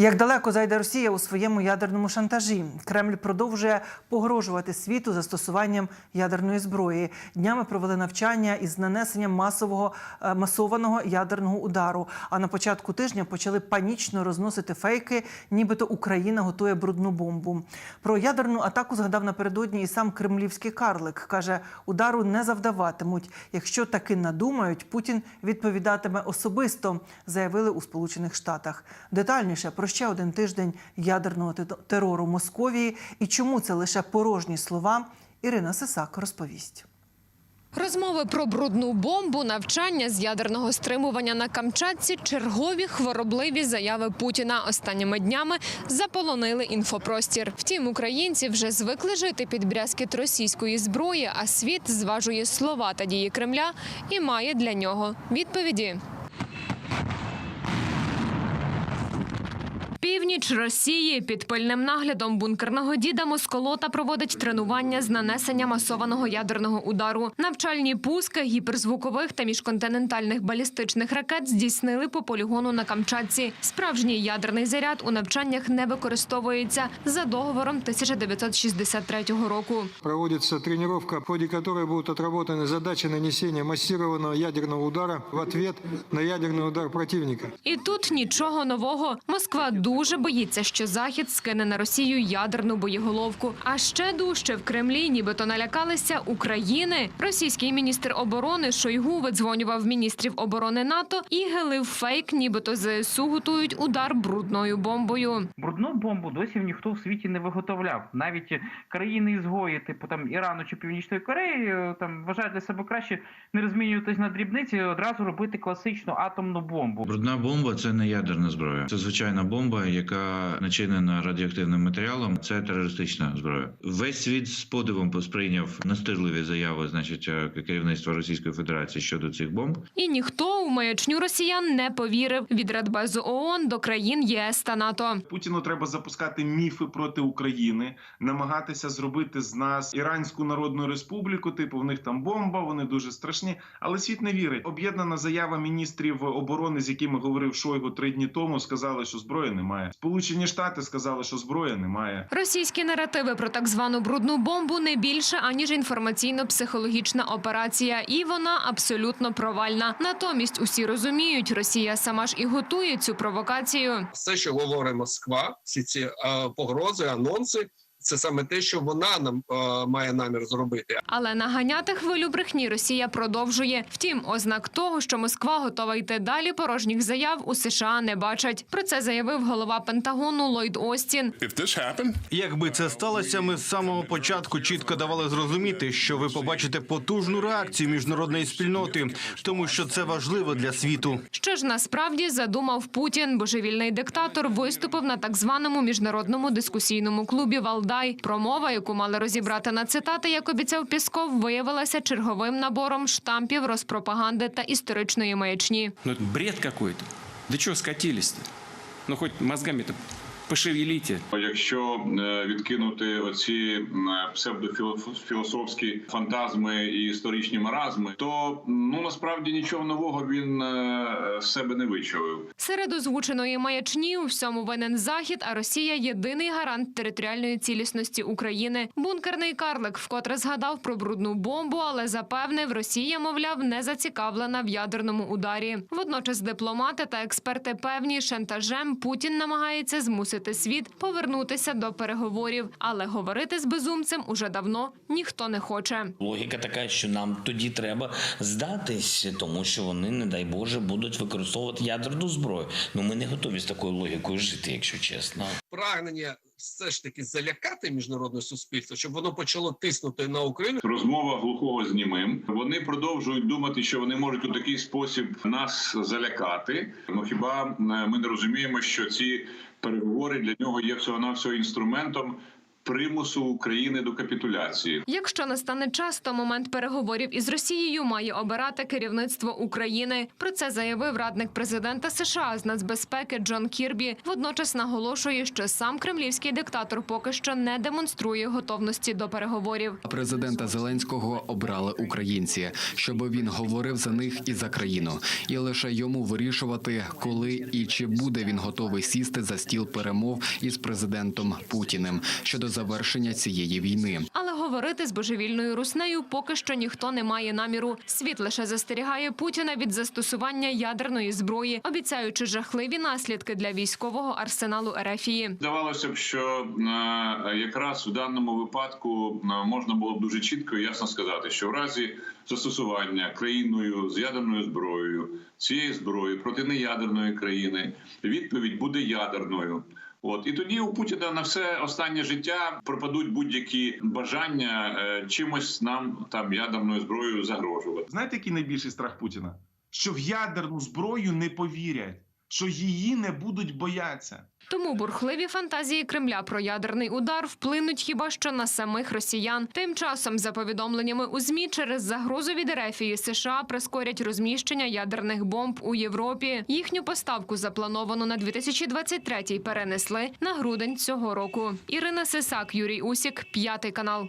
Як далеко зайде Росія у своєму ядерному шантажі? Кремль продовжує погрожувати світу застосуванням ядерної зброї. Днями провели навчання із нанесенням масового е, масованого ядерного удару. А на початку тижня почали панічно розносити фейки, нібито Україна готує брудну бомбу. Про ядерну атаку згадав напередодні і сам кремлівський карлик. каже, удару не завдаватимуть. Якщо таки надумають, Путін відповідатиме особисто, заявили у Сполучених Штатах. Детальніше про ще один тиждень ядерного терору Московії і чому це лише порожні слова. Ірина Сисак розповість. Розмови про брудну бомбу, навчання з ядерного стримування на Камчатці, чергові хворобливі заяви Путіна останніми днями заполонили інфопростір. Втім, українці вже звикли жити під брязкіт російської зброї, а світ зважує слова та дії Кремля і має для нього відповіді. Північ Росії під пильним наглядом бункерного діда Москолота проводить тренування з нанесення масованого ядерного удару. Навчальні пуски гіперзвукових та міжконтинентальних балістичних ракет здійснили по полігону на Камчатці. Справжній ядерний заряд у навчаннях не використовується за договором 1963 року. Проводится тренировка, в ходе которой будут отработаны задачи нанесения массированного ядерного удара в ответ на ядерный удар противника. І тут нічого нового. Москва дуже боїться, що Захід скине на Росію ядерну боєголовку. А ще дужче в Кремлі, нібито налякалися України. Російський міністр оборони Шойгу видзвонював міністрів оборони НАТО і гелив фейк, нібито ЗСУ готують удар брудною бомбою. Брудну бомбу досі ніхто в світі не виготовляв. Навіть країни ізгої, типу там Ірану чи Північної Кореї, е, там вважають для себе краще не розмінюватись на дрібниці, і одразу робити класичну атомну бомбу. Брудна бомба це не ядерна зброя. Це звичайна бомба, яка начинена радіоактивним матеріалом. Це терористична зброя. Весь світ з подивом посприйняв настирливі заяви, значить, е, керівництва Російської Федерації щодо цих бомб. І ніхто у маячню росіян не повірив від Радбезу ООН до країн ЄС та НАТО. Путіну треба запускати міфи проти України, намагатися зробити з нас Іранську Народну Республіку. Типу, в них там бомба, вони дуже страшні. Але світ не вірить. Об'єднана заява міністрів оборони, з якими говорив Шойгу три дні тому, сказали, що зброї немає. Сполучені Штати сказали, що зброї немає. Російські наративи про так звану брудну бомбу не більше аніж інформаційно-психологічна операція, і вона абсолютно провальна. Натомість усі розуміють, Росія сама ж і готує цю провокацію. все, що говорить Москва, всі ці е, погрози, анонси, це саме те, що вона нам е, має намір зробити. Але наганяти хвилю брехні Росія продовжує. Втім, ознак того, що Москва готова йти далі, порожніх заяв у США не бачать. Про це заявив голова Пентагону Ллойд Остін. Якби це сталося, ми з самого початку чітко давали зрозуміти, що ви побачите потужну реакцію міжнародної спільноти, тому що це важливо для світу. Що ж насправді задумав Путін? Божевільний диктатор виступив на так званому міжнародному дискусійному клубі Валдай. Промова, яку мали розібрати на цитати, як обіцяв Пісков, виявилася черговим набором штампів розпропаганди та історичної маячні. Ну бред какой-то. чого чего скатились-то? Ну хоч мозгами-то пошевелите. Якщо е, відкинути оці псевдофілософські фантазми і історичні маразми, то ну насправді нічого нового він е, з себе не вичавив. Серед озвученої маячні у всьому винен Захід, а Росія єдиний гарант територіальної цілісності України. Бункерний карлик вкотре згадав про брудну бомбу, але запевнив, Росія, мовляв, не зацікавлена в ядерному ударі. Водночас дипломати та експерти певні шантажем Путін намагається змусити світ повернутися до переговорів, але говорити з безумцем уже давно ніхто не хоче. Логіка така, що нам тоді треба здатись, тому що вони, не дай Боже, будуть використовувати ядерну зброю. Ну ми не готові з такою логікою жити, якщо чесно. Прагнення все ж таки залякати міжнародне суспільство, щоб воно почало тиснути на Україну. Розмова глухого з німим. Вони продовжують думати, що вони можуть у такий спосіб нас залякати. Ну хіба е, ми не розуміємо, що ці переговори для нього є всього навсього інструментом примусу України до капітуляції. Якщо настане час, то момент переговорів із Росією має обирати керівництво України. Про це заявив радник президента США з нацбезпеки Джон Кірбі. Водночас наголошує, що сам кремлівський диктатор поки що не демонструє готовності до переговорів. Президента Зеленського обрали українці, щоб він говорив за них і за країну, і лише йому вирішувати, коли і чи буде він готовий сісти за стіл перемов із президентом Путіним щодо завершення цієї війни. Але говорити з божевільною руснею поки що ніхто не має наміру. Світ лише застерігає Путіна від застосування ядерної зброї, обіцяючи жахливі наслідки для військового арсеналу Ерефії. Здавалося б, що е, якраз у даному випадку е, можна було б дуже чітко і ясно сказати, що в разі застосування країною з ядерною зброєю цієї зброї проти неядерної країни відповідь буде ядерною. От і тоді у Путіна на все останнє життя пропадуть будь-які бажання е, чимось нам там ядерною зброєю загрожувати. Знаєте, який найбільший страх Путіна? Що в ядерну зброю не повірять, що її не будуть боятися. Тому бурхливі фантазії Кремля про ядерний удар вплинуть хіба що на самих росіян. Тим часом, за повідомленнями у змі, через загрозу від Ерефії США прискорять розміщення ядерних бомб у Європі. Їхню поставку заплановано на 2023 перенесли на грудень цього року. Ірина Сисак, Юрій Усік, п'ятий канал.